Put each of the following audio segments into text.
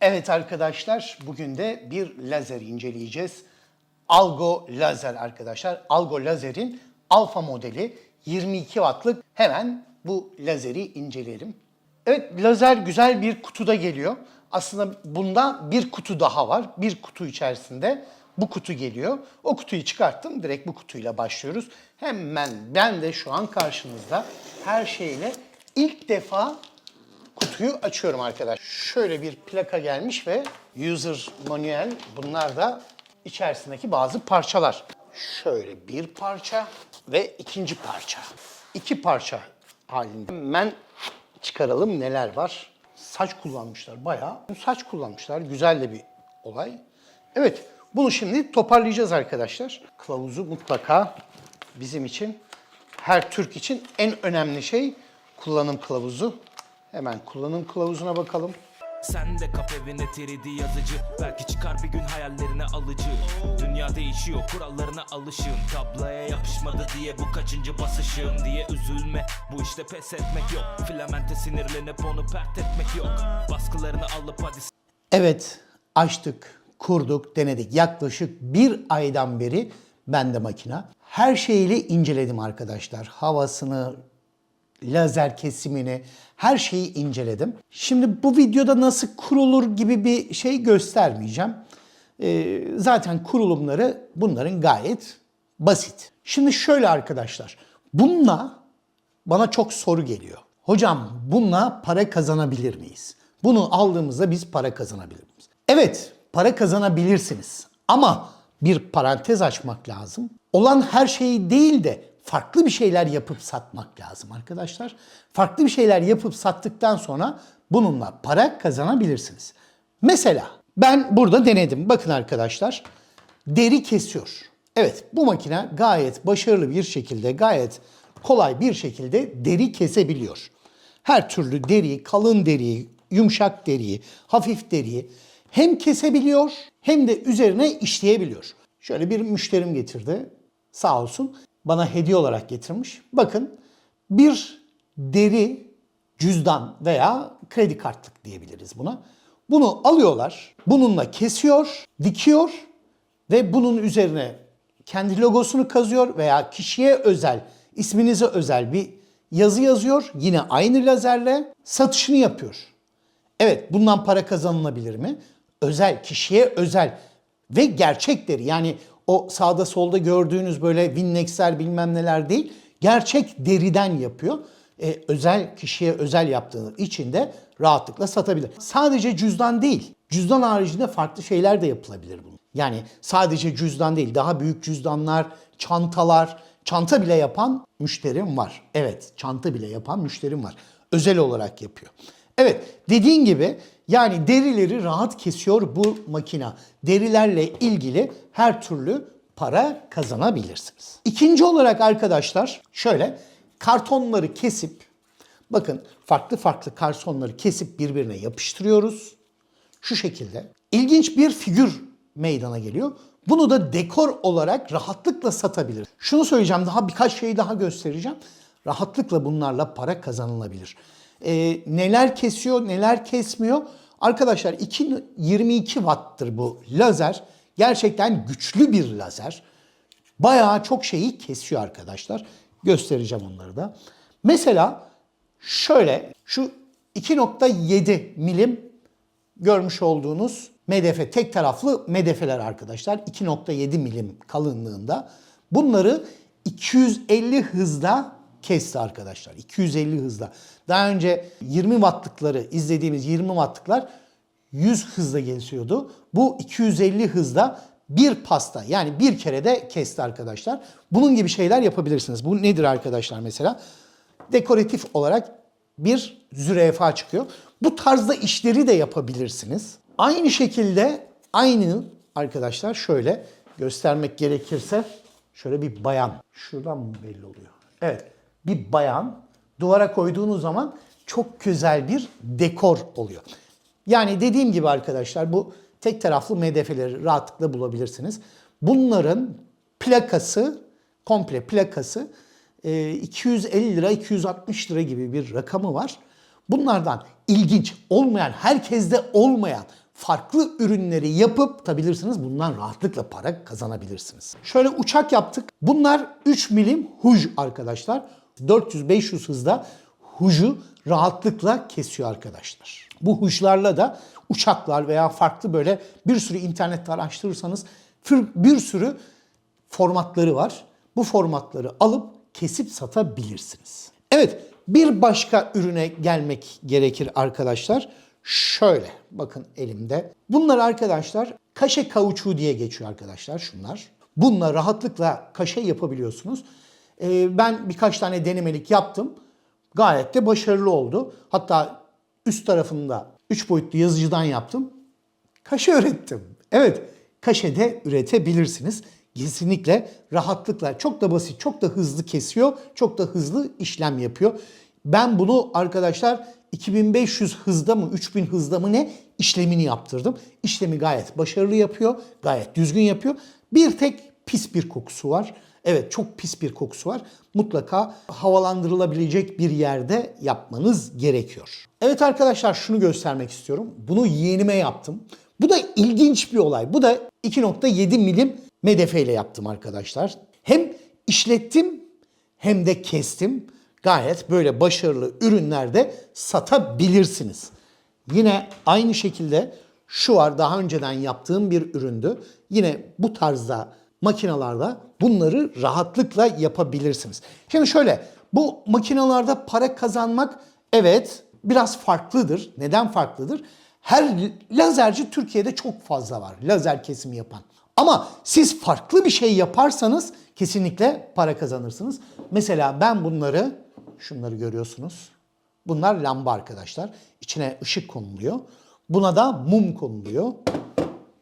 Evet arkadaşlar bugün de bir lazer inceleyeceğiz. Algo lazer arkadaşlar. Algo lazerin alfa modeli 22 wattlık. Hemen bu lazeri inceleyelim. Evet lazer güzel bir kutuda geliyor. Aslında bunda bir kutu daha var. Bir kutu içerisinde bu kutu geliyor. O kutuyu çıkarttım. Direkt bu kutuyla başlıyoruz. Hemen ben de şu an karşınızda her şeyle ilk defa kutuyu açıyorum arkadaş. Şöyle bir plaka gelmiş ve user manual bunlar da içerisindeki bazı parçalar. Şöyle bir parça ve ikinci parça. İki parça halinde. Hemen çıkaralım neler var. Saç kullanmışlar bayağı. Saç kullanmışlar. Güzel de bir olay. Evet bunu şimdi toparlayacağız arkadaşlar. Kılavuzu mutlaka bizim için her Türk için en önemli şey kullanım kılavuzu. Hemen kullanım kılavuzuna bakalım. Sen de kap evine 3D yazıcı Belki çıkar bir gün hayallerine alıcı Dünya değişiyor kurallarına alışın Tabloya yapışmadı diye bu kaçıncı basışım diye üzülme Bu işte pes etmek yok Filamente sinirlenip onu pert etmek yok Baskılarını alıp hadi Evet, açtık, kurduk, denedik. Yaklaşık bir aydan beri bende makina. Her şeyiyle inceledim arkadaşlar. Havasını, lazer kesimini, her şeyi inceledim. Şimdi bu videoda nasıl kurulur gibi bir şey göstermeyeceğim. Ee, zaten kurulumları bunların gayet basit. Şimdi şöyle arkadaşlar, bununla bana çok soru geliyor. Hocam bununla para kazanabilir miyiz? Bunu aldığımızda biz para kazanabilir miyiz? Evet, para kazanabilirsiniz. Ama bir parantez açmak lazım. Olan her şeyi değil de farklı bir şeyler yapıp satmak lazım arkadaşlar. Farklı bir şeyler yapıp sattıktan sonra bununla para kazanabilirsiniz. Mesela ben burada denedim. Bakın arkadaşlar. Deri kesiyor. Evet bu makine gayet başarılı bir şekilde, gayet kolay bir şekilde deri kesebiliyor. Her türlü deriyi, kalın deriyi, yumuşak deriyi, hafif deriyi hem kesebiliyor hem de üzerine işleyebiliyor. Şöyle bir müşterim getirdi. Sağ olsun bana hediye olarak getirmiş. Bakın bir deri cüzdan veya kredi kartlık diyebiliriz buna. Bunu alıyorlar, bununla kesiyor, dikiyor ve bunun üzerine kendi logosunu kazıyor veya kişiye özel, isminize özel bir yazı yazıyor. Yine aynı lazerle satışını yapıyor. Evet bundan para kazanılabilir mi? Özel, kişiye özel ve gerçekleri yani o sağda solda gördüğünüz böyle Winnex'ler bilmem neler değil. Gerçek deriden yapıyor. Ee, özel kişiye özel yaptığı için de rahatlıkla satabilir. Sadece cüzdan değil. Cüzdan haricinde farklı şeyler de yapılabilir bunun. Yani sadece cüzdan değil, daha büyük cüzdanlar, çantalar, çanta bile yapan müşterim var. Evet, çanta bile yapan müşterim var. Özel olarak yapıyor. Evet, dediğin gibi yani derileri rahat kesiyor bu makina. Derilerle ilgili her türlü para kazanabilirsiniz. İkinci olarak arkadaşlar şöyle kartonları kesip bakın farklı farklı kartonları kesip birbirine yapıştırıyoruz. Şu şekilde ilginç bir figür meydana geliyor. Bunu da dekor olarak rahatlıkla satabilir. Şunu söyleyeceğim daha birkaç şey daha göstereceğim. Rahatlıkla bunlarla para kazanılabilir. Ee, neler kesiyor, neler kesmiyor? Arkadaşlar 2, 22 watt'tır bu lazer. Gerçekten güçlü bir lazer. Bayağı çok şeyi kesiyor arkadaşlar. Göstereceğim onları da. Mesela şöyle şu 2.7 milim görmüş olduğunuz medefe, tek taraflı medefeler arkadaşlar. 2.7 milim kalınlığında. Bunları 250 hızla kesti arkadaşlar. 250 hızla. Daha önce 20 wattlıkları izlediğimiz 20 wattlıklar 100 hızla kesiyordu. Bu 250 hızda bir pasta yani bir kere de kesti arkadaşlar. Bunun gibi şeyler yapabilirsiniz. Bu nedir arkadaşlar mesela? Dekoratif olarak bir zürafa çıkıyor. Bu tarzda işleri de yapabilirsiniz. Aynı şekilde aynı arkadaşlar şöyle göstermek gerekirse şöyle bir bayan. Şuradan mı belli oluyor? Evet bir bayan duvara koyduğunuz zaman çok güzel bir dekor oluyor. Yani dediğim gibi arkadaşlar bu tek taraflı MDF'leri rahatlıkla bulabilirsiniz. Bunların plakası, komple plakası e, 250 lira, 260 lira gibi bir rakamı var. Bunlardan ilginç olmayan, herkeste olmayan farklı ürünleri yapıp tutabilirsiniz. Bundan rahatlıkla para kazanabilirsiniz. Şöyle uçak yaptık. Bunlar 3 milim huj arkadaşlar. 400-500 hızda huju rahatlıkla kesiyor arkadaşlar. Bu hujlarla da uçaklar veya farklı böyle bir sürü internette araştırırsanız bir sürü formatları var. Bu formatları alıp kesip satabilirsiniz. Evet, bir başka ürüne gelmek gerekir arkadaşlar. Şöyle, bakın elimde. Bunlar arkadaşlar kaşe kauçuğu diye geçiyor arkadaşlar şunlar. Bununla rahatlıkla kaşe yapabiliyorsunuz. Ee, ben birkaç tane denemelik yaptım. Gayet de başarılı oldu. Hatta üst tarafında 3 boyutlu yazıcıdan yaptım. Kaşe ürettim. Evet, kaşede üretebilirsiniz. Kesinlikle rahatlıkla çok da basit, çok da hızlı kesiyor, çok da hızlı işlem yapıyor. Ben bunu arkadaşlar 2500 hızda mı 3000 hızda mı ne işlemini yaptırdım. İşlemi gayet başarılı yapıyor, gayet düzgün yapıyor. Bir tek pis bir kokusu var. Evet çok pis bir kokusu var. Mutlaka havalandırılabilecek bir yerde yapmanız gerekiyor. Evet arkadaşlar şunu göstermek istiyorum. Bunu yeğenime yaptım. Bu da ilginç bir olay. Bu da 2.7 milim medefe ile yaptım arkadaşlar. Hem işlettim hem de kestim. Gayet böyle başarılı ürünlerde satabilirsiniz. Yine aynı şekilde şu var daha önceden yaptığım bir üründü. Yine bu tarzda makinalarla bunları rahatlıkla yapabilirsiniz. Şimdi şöyle bu makinalarda para kazanmak evet biraz farklıdır. Neden farklıdır? Her lazerci Türkiye'de çok fazla var. Lazer kesimi yapan. Ama siz farklı bir şey yaparsanız kesinlikle para kazanırsınız. Mesela ben bunları, şunları görüyorsunuz. Bunlar lamba arkadaşlar. İçine ışık konuluyor. Buna da mum konuluyor.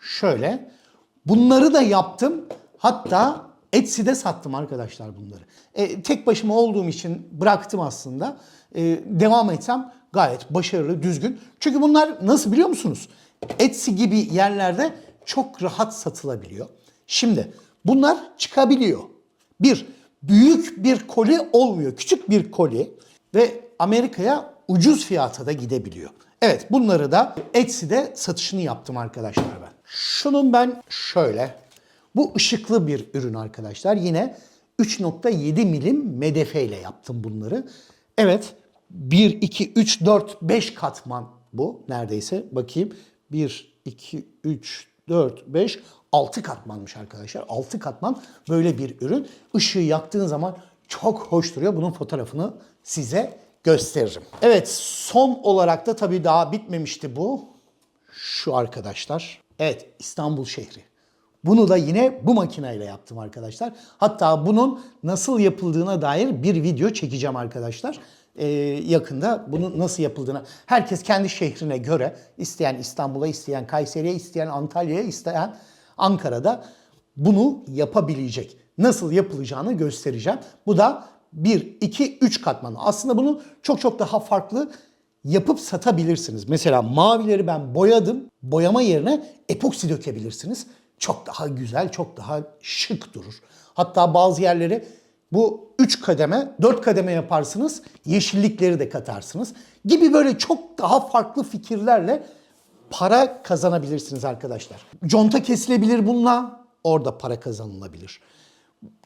Şöyle. Bunları da yaptım. Hatta Etsy'de sattım arkadaşlar bunları. E, tek başıma olduğum için bıraktım aslında. E, devam etsem gayet başarılı, düzgün. Çünkü bunlar nasıl biliyor musunuz? Etsy gibi yerlerde çok rahat satılabiliyor. Şimdi bunlar çıkabiliyor. Bir, büyük bir koli olmuyor. Küçük bir koli ve Amerika'ya ucuz fiyata da gidebiliyor. Evet bunları da Etsy'de satışını yaptım arkadaşlar ben. Şunun ben şöyle. Bu ışıklı bir ürün arkadaşlar. Yine 3.7 milim medefe ile yaptım bunları. Evet 1, 2, 3, 4, 5 katman bu neredeyse. Bakayım 1, 2, 3, 4, 5, 6 katmanmış arkadaşlar. 6 katman böyle bir ürün. Işığı yaktığın zaman çok hoş duruyor. Bunun fotoğrafını size gösteririm. Evet son olarak da tabii daha bitmemişti bu. Şu arkadaşlar. Evet İstanbul şehri. Bunu da yine bu makineyle yaptım arkadaşlar. Hatta bunun nasıl yapıldığına dair bir video çekeceğim arkadaşlar. Ee, yakında bunun nasıl yapıldığına. Herkes kendi şehrine göre isteyen İstanbul'a, isteyen Kayseri'ye, isteyen Antalya'ya, isteyen Ankara'da bunu yapabilecek. Nasıl yapılacağını göstereceğim. Bu da 1, 2, 3 katmanı. Aslında bunu çok çok daha farklı yapıp satabilirsiniz. Mesela mavileri ben boyadım. Boyama yerine epoksi dökebilirsiniz. Çok daha güzel, çok daha şık durur. Hatta bazı yerleri bu 3 kademe, 4 kademe yaparsınız. Yeşillikleri de katarsınız. Gibi böyle çok daha farklı fikirlerle para kazanabilirsiniz arkadaşlar. Conta kesilebilir bununla. Orada para kazanılabilir.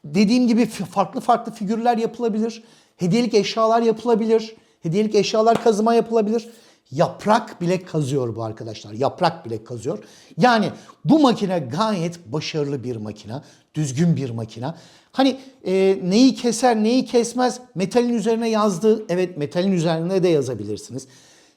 Dediğim gibi farklı farklı figürler yapılabilir. Hediyelik eşyalar yapılabilir. Hediyelik eşyalar kazıma yapılabilir. Yaprak bile kazıyor bu arkadaşlar. Yaprak bile kazıyor. Yani bu makine gayet başarılı bir makine. Düzgün bir makine. Hani e, neyi keser neyi kesmez metalin üzerine yazdığı evet metalin üzerine de yazabilirsiniz.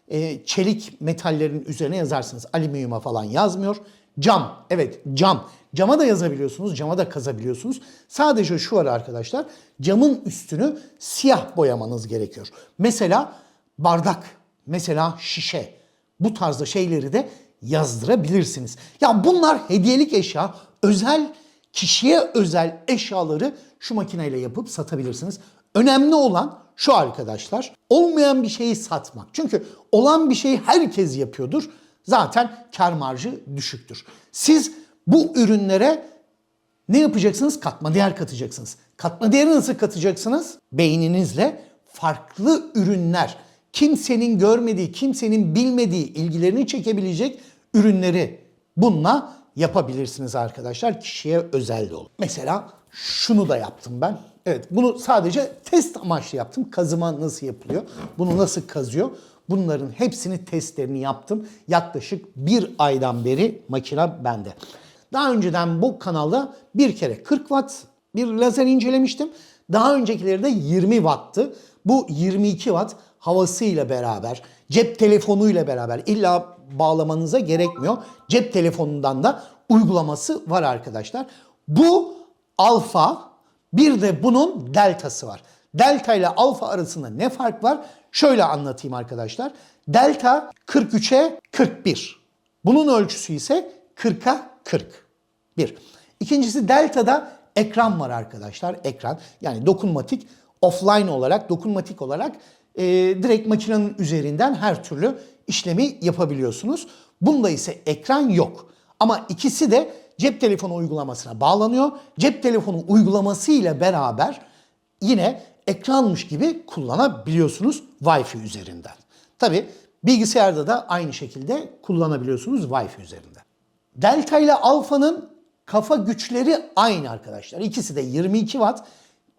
E, çelik metallerin üzerine yazarsınız. Alüminyuma falan yazmıyor. Cam. Evet cam. Cama da yazabiliyorsunuz. Cama da kazabiliyorsunuz. Sadece şu var arkadaşlar. Camın üstünü siyah boyamanız gerekiyor. Mesela bardak. Mesela şişe. Bu tarzda şeyleri de yazdırabilirsiniz. Ya bunlar hediyelik eşya. Özel kişiye özel eşyaları şu makineyle yapıp satabilirsiniz. Önemli olan şu arkadaşlar. Olmayan bir şeyi satmak. Çünkü olan bir şeyi herkes yapıyordur. Zaten kar marjı düşüktür. Siz bu ürünlere ne yapacaksınız? Katma değer katacaksınız. Katma değeri nasıl katacaksınız? Beyninizle farklı ürünler, kimsenin görmediği, kimsenin bilmediği, ilgilerini çekebilecek ürünleri bununla yapabilirsiniz arkadaşlar. Kişiye özel de olur. Mesela şunu da yaptım ben. Evet bunu sadece test amaçlı yaptım. Kazıma nasıl yapılıyor? Bunu nasıl kazıyor? Bunların hepsini testlerini yaptım. Yaklaşık bir aydan beri makine bende. Daha önceden bu kanalda bir kere 40 watt bir lazer incelemiştim. Daha öncekileri de 20 watt'tı. Bu 22 watt havasıyla beraber, cep telefonuyla beraber illa bağlamanıza gerekmiyor. Cep telefonundan da uygulaması var arkadaşlar. Bu alfa bir de bunun deltası var. Delta ile alfa arasında ne fark var? Şöyle anlatayım arkadaşlar. Delta 43'e 41. Bunun ölçüsü ise 40'a 40. Bir. İkincisi delta'da ekran var arkadaşlar. Ekran yani dokunmatik offline olarak dokunmatik olarak e, direkt makinenin üzerinden her türlü işlemi yapabiliyorsunuz. Bunda ise ekran yok. Ama ikisi de cep telefonu uygulamasına bağlanıyor. Cep telefonu uygulaması ile beraber yine ekranmış gibi kullanabiliyorsunuz Wi-Fi üzerinden. Tabi bilgisayarda da aynı şekilde kullanabiliyorsunuz Wi-Fi üzerinden. Delta ile alfanın kafa güçleri aynı arkadaşlar. İkisi de 22 watt.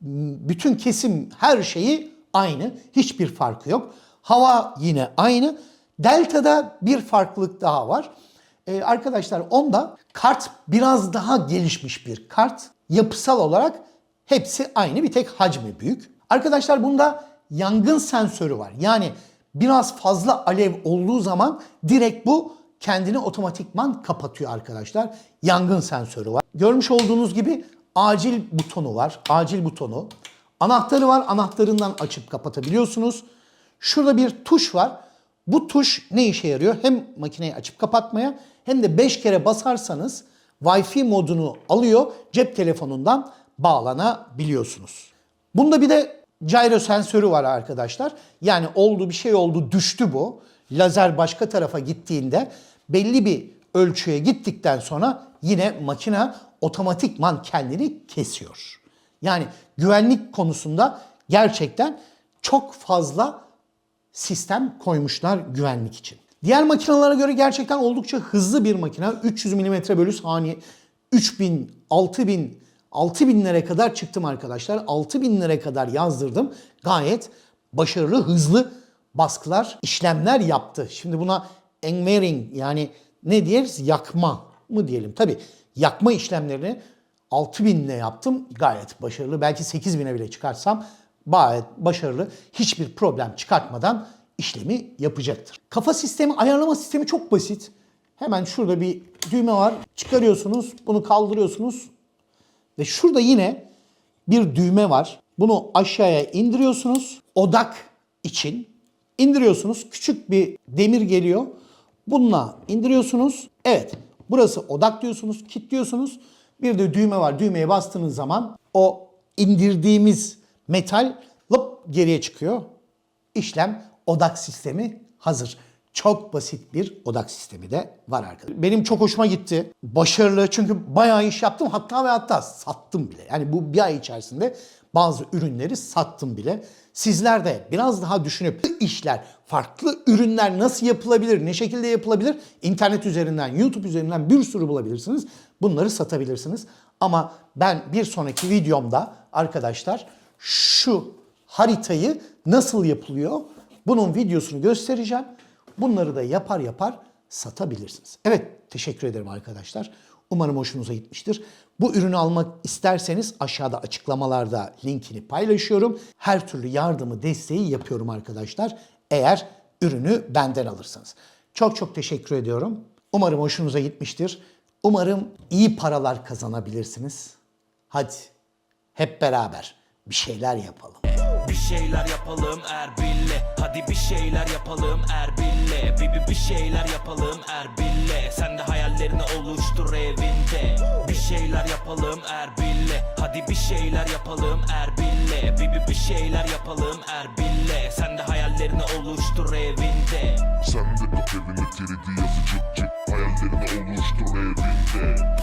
Bütün kesim her şeyi aynı. Hiçbir farkı yok. Hava yine aynı. Delta'da bir farklılık daha var. Ee, arkadaşlar onda kart biraz daha gelişmiş bir kart. Yapısal olarak hepsi aynı bir tek hacmi büyük. Arkadaşlar bunda yangın sensörü var. Yani biraz fazla alev olduğu zaman direkt bu kendini otomatikman kapatıyor arkadaşlar. Yangın sensörü var. Görmüş olduğunuz gibi acil butonu var. Acil butonu. Anahtarı var. Anahtarından açıp kapatabiliyorsunuz. Şurada bir tuş var. Bu tuş ne işe yarıyor? Hem makineyi açıp kapatmaya hem de 5 kere basarsanız Wi-Fi modunu alıyor. Cep telefonundan bağlanabiliyorsunuz. Bunda bir de gyro sensörü var arkadaşlar. Yani oldu bir şey oldu düştü bu. Lazer başka tarafa gittiğinde belli bir ölçüye gittikten sonra yine makine otomatikman kendini kesiyor. Yani güvenlik konusunda gerçekten çok fazla sistem koymuşlar güvenlik için. Diğer makinelere göre gerçekten oldukça hızlı bir makine. 300 mm bölü saniye 3000, 6000, 6000'lere kadar çıktım arkadaşlar. 6000'lere kadar yazdırdım. Gayet başarılı, hızlı baskılar, işlemler yaptı. Şimdi buna engineering yani ne diyeriz? Yakma mı diyelim? Tabi yakma işlemlerini 6000 ile yaptım. Gayet başarılı. Belki 8000'e bile çıkarsam gayet başarılı. Hiçbir problem çıkartmadan işlemi yapacaktır. Kafa sistemi, ayarlama sistemi çok basit. Hemen şurada bir düğme var. Çıkarıyorsunuz, bunu kaldırıyorsunuz. Ve şurada yine bir düğme var. Bunu aşağıya indiriyorsunuz. Odak için indiriyorsunuz. Küçük bir demir geliyor. Bununla indiriyorsunuz. Evet. Burası odak diyorsunuz, kilitliyorsunuz. Bir de düğme var. Düğmeye bastığınız zaman o indirdiğimiz metal lıp geriye çıkıyor. İşlem odak sistemi hazır. Çok basit bir odak sistemi de var arkadaşlar. Benim çok hoşuma gitti. Başarılı çünkü bayağı iş yaptım. Hatta ve hatta sattım bile. Yani bu bir ay içerisinde bazı ürünleri sattım bile. Sizler de biraz daha düşünüp işler, farklı ürünler nasıl yapılabilir, ne şekilde yapılabilir? İnternet üzerinden, YouTube üzerinden bir sürü bulabilirsiniz. Bunları satabilirsiniz. Ama ben bir sonraki videomda arkadaşlar şu haritayı nasıl yapılıyor bunun videosunu göstereceğim. Bunları da yapar yapar satabilirsiniz. Evet teşekkür ederim arkadaşlar. Umarım hoşunuza gitmiştir. Bu ürünü almak isterseniz aşağıda açıklamalarda linkini paylaşıyorum. Her türlü yardımı, desteği yapıyorum arkadaşlar. Eğer ürünü benden alırsanız. Çok çok teşekkür ediyorum. Umarım hoşunuza gitmiştir. Umarım iyi paralar kazanabilirsiniz. Hadi hep beraber bir şeyler yapalım. Bir şeyler yapalım Erbil'le Hadi bir şeyler yapalım Erbil'le Bir, bir, şeyler yapalım Erbil'le Sen de hayallerini oluştur evinde. Bir şeyler yapalım Erbil'le Hadi bir şeyler yapalım Erbil'le Bir, bir, şeyler yapalım Erbil'le Sen de hayallerini oluştur evinde. Sen de kap evine 3D yazıcı Hayallerini oluştur evinde